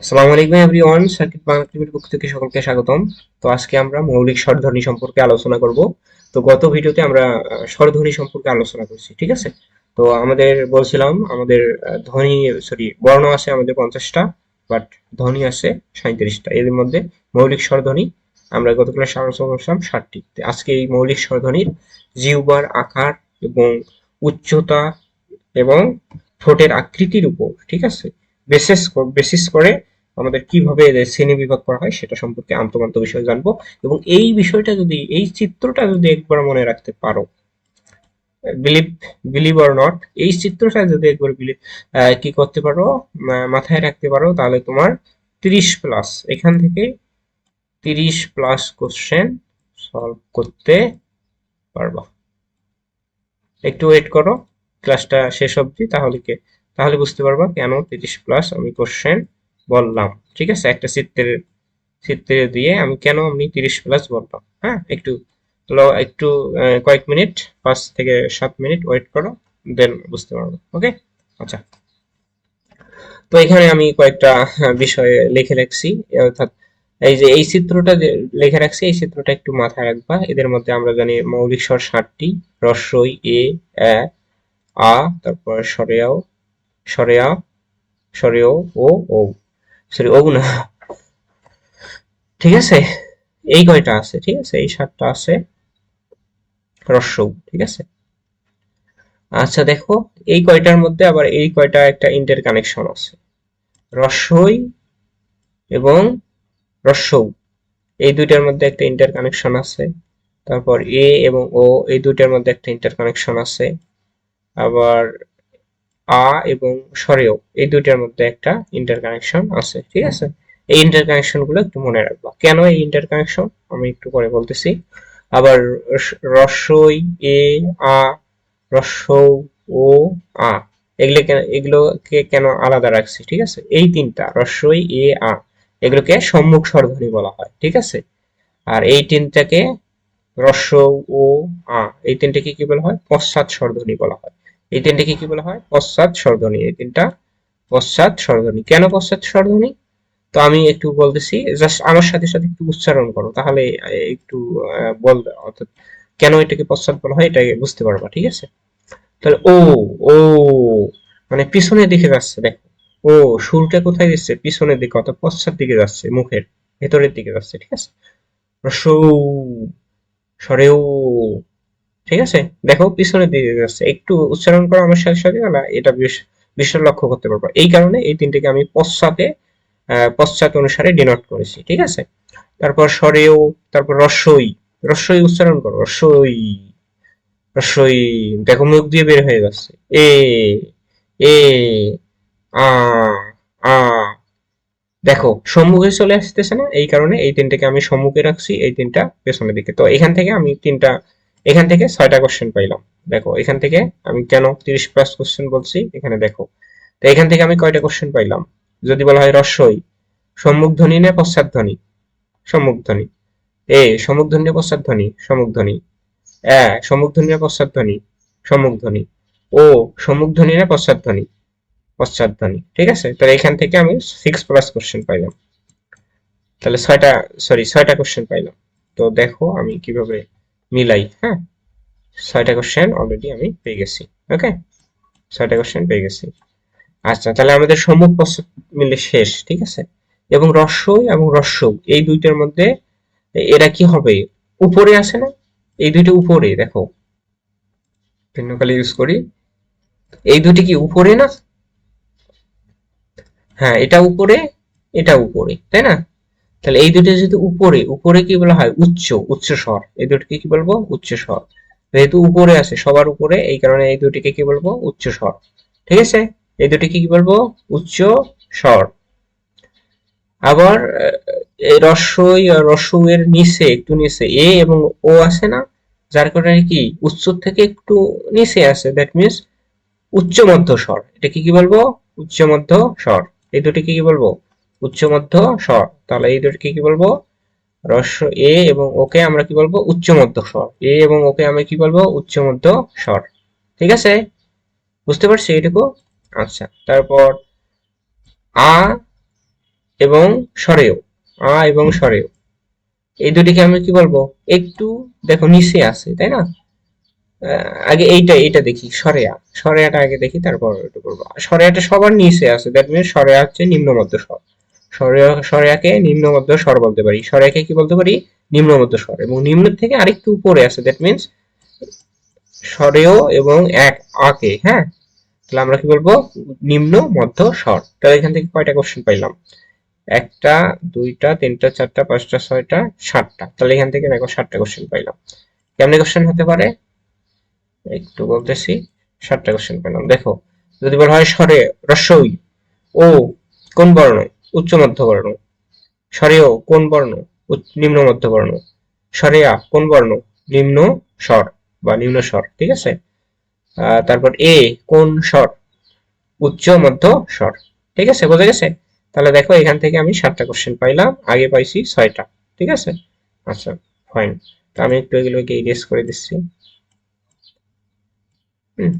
আসসালামু আলাইকুম everyone circuit Bangla টিভির পক্ষ থেকে সকলকে স্বাগতম। তো আজকে আমরা মৌলিক স্বরধ্বনি সম্পর্কে আলোচনা করব। তো গত ভিডিওতে আমরা স্বরধ্বনি সম্পর্কে আলোচনা করছি, ঠিক আছে? তো আমাদের বলছিলাম, আমাদের ধ্বনি সরি বর্ণ আছে আমাদের পঞ্চাশটা বাট ধ্বনি আছে সাঁত্রিশটা এর মধ্যে মৌলিক স্বরধ্বনি আমরা গত ক্লাসে আলোচনা করছিলাম ষাটটি। আজকে এই মৌলিক স্বরধ্বনির জিহ্বার আকার এবং উচ্চতা এবং ঠোঁটের আকৃতির উপর, ঠিক আছে? বেসিস বেসিস করে আমাদের কীভাবে শ্রেণি বিভাগ করা হয় সেটা সম্পর্কে আন্তমান্ত বিষয় জানব। এবং এই বিষয়টা যদি, এই চিত্রটা যদি একবার মনে রাখতে পারো বিলিভ বিলিভ নট এই চিত্রটা যদি একবার কি করতে পারো মাথায় রাখতে পারো, তাহলে তোমার তিরিশ প্লাস এখান থেকে তিরিশ প্লাস কোশ্চেন সলভ করতে পারবা। একটু ওয়েট করো ক্লাসটা শেষ অবধি, তাহলে তাহলে বুঝতে পারবা কেন তিরিশ প্লাস আমি কোশ্চেন বললাম। ঠিক আছে? একটা চিত্রের, চিত্রে দিয়ে আমি কেন আমি তিরিশ প্লাস বললাম? হ্যাঁ? একটু একটু কয়েক মিনিট, পাঁচ থেকে সাত মিনিট ওয়েট করো দেন বুঝতে পারব। ওকে আচ্ছা। তো এখানে আমি কয়েকটা বিষয়ে লিখে রাখছি। অর্থাৎ এই যে, এই চিত্রটা লিখে রাখছি, এই চিত্রটা একটু মাথায় রাখবা। এদের মধ্যে আমরা জানি মৌলিক স্বর ষাটটি রস্বই, এ এ, আ, তারপর সরেয়াও সরেয়া, সরেও, ও ও। সরি, ও না ঠিক আছে? এই কয়টা আছে? ঠিক আছে? এই সাতটা আছে। রস্যৌ ঠিক আছে? আচ্ছা দেখো, এই কয়টার মধ্যে আবার এই কয়টা একটা ইন্টার কানেকশন আছে। রস্যই এবং রস্যৌ এই দুইটার মধ্যে একটা ইন্টার কানেকশন আছে। তারপর এ এবং ও, এই দুইটার মধ্যে একটা ইন্টার কানেকশন আছে। আবার আ এবং স্বরেও এই দুইটার মধ্যে একটা ইন্টার কানেকশন আছে, ঠিক আছে? এই ইন্টার কানেকশনগুলো একটু মনে রাখবা। কেন এই ইন্টার কানেকশন আমি একটু পরে বলতেছি। আবার রস- রস্যই এ, আ রস্যৌ ও, আ, এগুলো এগুলোকে কেন আলাদা রাখছি, ঠিক আছে? এই তিনটা, রস্যই এ, আ, এগুলোকে সম্মুখ স্বরধ্বনি বলা হয়, ঠিক আছে? আর এই তিনটাকে রস্যৌ ও, আ, এই তিনটাকে কি বলা হয়? পশ্চাৎ স্বরধ্বনি বলা হয়। এই তিনটাকে কি বলা হয়? পশ্চাৎ, স্বরধ্বনি। এই তিনটা পশ্চাৎ, স্বরধ্বনি। কেন পশ্চাৎ, স্বরধ্বনি? তো আমি একটু বলতেছি জাস্ট আমার সাথে সাথে একটু উচ্চারণ করো, তাহলে একটু বল, অর্থাৎ কেন এটাকে পশ্চাৎ বলা হয় এটা বুঝতে পারবা, ঠিক আছে? তাহলে, ও ও মানে পিছনের দিকে যাচ্ছে, দেখো। ও সুরটা কোথায় যাচ্ছে পিছনের দিকে, অর্থাৎ পশ্চাৎ দিকে যাচ্ছে, মুখের ভেতরের দিকে যাচ্ছে, ঠিক আছে? রসৌ সরেও ঠিক আছে? দেখো, পিছনের দিকে যাচ্ছে, একটু উচ্চারণ করো আমার সাথে সাথে না এটা বেশ লক্ষ্য করতে পারব। এই কারণে এই তিনটিকে আমি পশ্চাতে পশ্চাৎ অনুসারে ডিনোট করেছি, ঠিক আছে? তারপর স্বরেও, তারপর রস্যই রস্যই উচ্চারণ করো রস্যই রস্যই দেখো মুখ দিয়ে বের হয়ে যাচ্ছে। এ এ, আ আ, দেখো, সম্মুখে চলে আসতেছে না, এই কারণে এই তিনটাকে আমি সম্মুখে রাখছি, এই তিনটা পেছনের দিকে। তো এখান থেকে আমি তিনটা এখান থেকে ছয়টা কোশ্চেন পাইলাম। দেখো, এখান থেকে আমি কেন তিরিশ প্লাস কোশ্চেন বলছি? এখানে দেখো। তো এখান থেকে আমি কয়টা কোশ্চেন পাইলাম? যদি বলা হয় রস্যই সম্মুখ ধ্বনি না পশ্চাৎ ধ্বনি সম্মুখ ধ্বনি এ সম্মুখ ধ্বনি না সম্মুখ ধ্বনি এ সম্মুখ ধ্বনি না সম্মুখ ধ্বনি ও সম্মুখ ধ্বনি না পশ্চাৎ ধ্বনি পশ্চাৎ ধ্বনি ঠিক আছে? তাহলে এখান থেকে আমি সিক্স প্লাস কোশ্চেন পাইলাম। তাহলে ছয়টা সরি ছয়টা কোশ্চেন পাইলাম। তো দেখো আমি কীভাবে মিলাই হ্যাঁ? ছয়টা কোশ্চেন অলরেডি আমি পেয়ে গেছি ওকে ছয়টা কোশ্চেন পেয়ে গেছি। আচ্ছা তাহলে আমাদের সম্মুখ পশ্চাৎ মিলে শেষ, ঠিক আছে? এবং রস্যই এবং রস্য এই দুইটার মধ্যে এরা কি হবে? উপরে আছে না? এই দুইটা উপরে, দেখো। ভিন্নকালে ইউজ করি। এই দুটি কি উপরে না? হ্যাঁ এটা উপরে এটা উপরে, তাই না? তাহলে এই দুটো যেহেতু উপরে উপরে কি বলা হয়? উচ্চ উচ্চ স্বর। এই দুটিকে কি বলব? উচ্চ স্বর। যেহেতু উপরে আছে, সবার উপরে, এই কারণে এই দুটিকে কি বলব? উচ্চ স্বর। ঠিক আছে? এই দুটিকে কি বলব? উচ্চ স্বর। আবার রস্যই আর এর নিচে, একটু নিচে, এ এবং ও আছে না? যার কারণে কি? উচ্চ থেকে একটু নিচে আছে দ্যাট মিনস উচ্চ মধ্য স্বর। এটাকে কি বলব? উচ্চ মধ্য স্বর। এই দুটিকে কি বলব? উচ্চ মধ্য স্বর। তাহলে এই দুটিকে কি বলব? রস্য এ এবং ওকে আমরা কি বলব? উচ্চ মধ্য স্বর। এ এবং ওকে আমরা কি বলব? উচ্চ মধ্য স্বর। ঠিক আছে? বুঝতে পারছি এটুকু আচ্ছা তারপর আ এবং স্বরেও। আ এবং স্বরেও। এই দুটিকে আমি কি বলব? একটু দেখো নিচে আছে, তাই না? আগে এইটা এইটা দেখি সরেয়া সরেয়াটা আগে দেখি, তারপর সরেয়াটা সবার নিচে আছে দ্যাট মিনস সরেয়া হচ্ছে নিম্ন মধ্য স্বর। সরেয়াকে নিম্ন মধ্য স্বর বলতে পারি। সরেয়াকে কি বলতে পারি? নিম্ন স্বর। এবং নিম্ন থেকে আরেকটু উপরে আছে দ্যাট মিনস স্বরেয় এবং এক, আকে হ্যাঁ? তাহলে আমরা কি বলব? নিম্ন মধ্য স্বর। তাহলে এখান থেকে কয়টা কোশ্চেন পাইলাম? একটা, দুইটা, তিনটা, চারটা, পাঁচটা, ছয়টা, সাতটা। তাহলে এখান থেকে দেখো সাতটা কোশ্চেন পাইলাম। কেমনে কোশ্চেন হতে পারে? একটু বলতেছি, সাতটা কোশ্চেন পেলাম। দেখো, যদি বলা হয় স্বরে রস্বই ও, কোন বর্ণ? উচ্চ মধ্য বর্ণ স্বরে ও কোন বর্ণ নিম্ন মধ্য বর্ণ স্বরে কোন বর্ণ, নিম্ন স্বর বা নিম্ন স্বর, ঠিক আছে? তারপর এ কোন স্বর, উচ্চ মধ্য স্বর, ঠিক আছে? বোঝা গেছে? তাহলে দেখো এখান থেকে আমি সাতটা কোশ্চেন পাইলাম, আগে পাইছি ছয়টা, ঠিক আছে? আচ্ছা ফাইন তো আমি একটু এগুলোকে ইরেজ করে দিচ্ছি। হুম।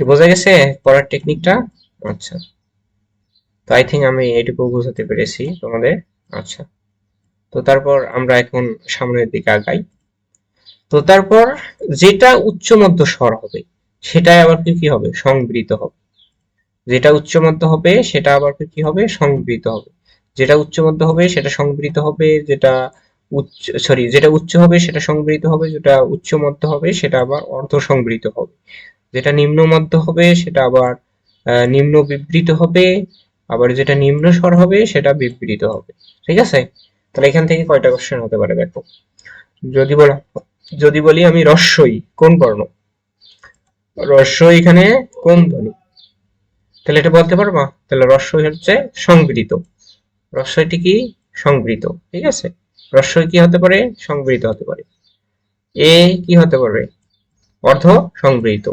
কি বোঝা গেছে? পড়ার টেকনিকটা আচ্ছা। তো আই থিঙ্ক আমি এটুকু বোঝাতে পেরেছি তোমাদের। আচ্ছা। তো তারপর আমরা এখন সামনের দিকে আগাই। তো তারপর যেটা উচ্চ মধ্য স্বর হবে, সেটাই আবার কি কি হবে? সংবৃত হবে। যেটা উচ্চ মধ্য হবে, সেটা আবার কি হবে? সংবৃত হবে। যেটা উচ্চ মধ্য হবে, সেটা সংবৃত হবে। যেটা উচ্চ সরি যেটা উচ্চ হবে, সেটা সংবৃত হবে। যেটা উচ্চ মধ্য হবে, সেটা আবার অর্ধ সংবৃত হবে। যেটা নিম্ন মধ্য হবে, সেটা আবার নিম্ন বিবৃত হবে, আবার যেটা নিম্ন স্বর হবে, সেটা বিবৃত হবে। ঠিক আছে? তাহলে এখান থেকে কয়টা কোশ্চেন হতে পারে দেখো। যদি বলা, যদি বলি আমি রস্যই, কোন বর্ণ? রস্যই এখানে কোন ধ্বনি? তাহলে এটা বলতে পারবা? তাহলে রস্যই হচ্ছে সংবৃত রস্যইটি কি? সংবৃত ঠিক আছে? রস্যই কি হতে পারে? সংবৃত হতে পারে। এ কি হতে পারে? অর্ধ সংবৃত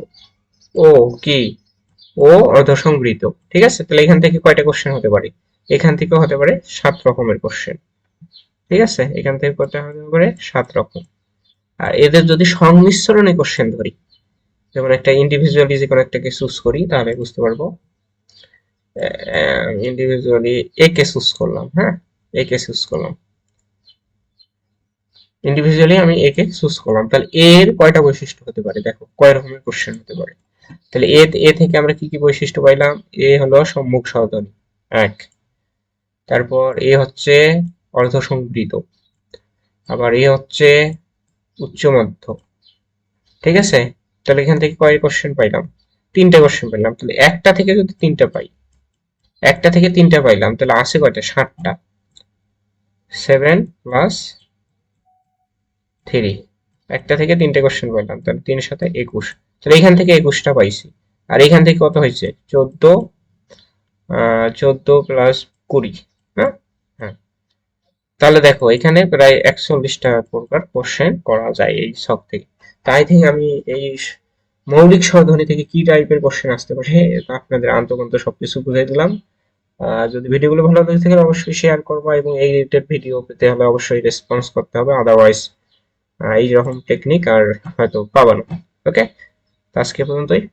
ও কি? ও অর্ধ সংবৃত ঠিক আছে? তাহলে এখান থেকে কয়টা কোশ্চেন হতে পারে? এখান থেকেও হতে পারে সাত রকমের কোশ্চেন ঠিক আছে? এখান থেকে কয়টা হতে পারে? সাত রকম। আর এদের যদি সংমিশ্রণে কোশ্চেন ধরি, যেমন একটা ইন্ডিভিজুয়ালি যে কোনো একটাকে চুজ করি, তাহলে বুঝতে পারব ইন্ডিভিজুয়ালি এ কে চুজ করলাম হ্যাঁ? এ কে চুজ করলাম। ইন্ডিভিজুয়ালি আমি এ কে চুজ করলাম। তাহলে এর কয়টা বৈশিষ্ট্য হতে পারে? দেখো, কয় রকমের কোশ্চেন হতে পারে? তাহলে এ এ থেকে আমরা কি কি বৈশিষ্ট্য পাইলাম? এ হলো সম্মুখ সহধ্বনি এক। তারপর এ হচ্ছে অর্ধ সংবৃত আবার এ হচ্ছে উচ্চ মধ্য। ঠিক আছে? তাহলে এখান থেকে কয় কোশ্চেন পাইলাম? তিনটা কোশ্চেন পাইলাম। তাহলে একটা থেকে যদি তিনটা পাই, একটা থেকে তিনটা পাইলাম, তাহলে আছে কয়টা? ষাটটা সেভেন প্লাস থ্রি একটা থেকে তিনটে কোশ্চেন পাইলাম, তাহলে তিনের সাথে একুশ। তাহলে এখান থেকে একুশটা পাইছি। আর এখান থেকে কত হয়েছে? চোদ্দ চোদ্দ প্লাস কুড়ি হ্যাঁ? হ্যাঁ। তাহলে দেখো, এখানে প্রায় একচল্লিশটা প্রকার কোশ্চেন করা যায় এই ছক থেকে। তাই থেকে আমি এই মৌলিক স্বরধ্বনি থেকে কি টাইপের কোশ্চেন আসতে পারে আপনাদের আন্তকন্ত সবকিছু বুঝাই দিলাম। যদি ভিডিওগুলো ভালো লেগে থাকে, অবশ্যই শেয়ার করব এবং এই রিলেটেড ভিডিও পেতে হলে অবশ্যই রেসপন্স করতে হবে আদারওয়াইজ এই রকম টেকনিক আর হয়তো পাবা না ওকে Das que pregunto ahí.